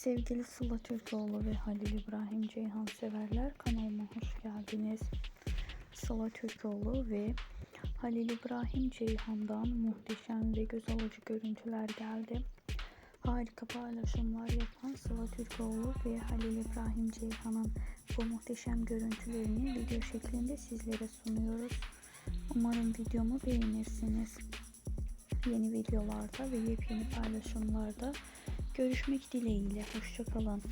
Sevgili Sıla Türkoğlu ve Halil İbrahim Ceyhan severler kanalıma hoş geldiniz. Sıla Türkoğlu ve Halil İbrahim Ceyhan'dan muhteşem ve göz alıcı görüntüler geldi. Harika paylaşımlar yapan Sıla Türkoğlu ve Halil İbrahim Ceyhan'ın bu muhteşem görüntülerini video şeklinde sizlere sunuyoruz. Umarım videomu beğenirsiniz. Yeni videolarda ve yepyeni paylaşımlarda Görüşmek dileğiyle. hoşça Hoşçakalın.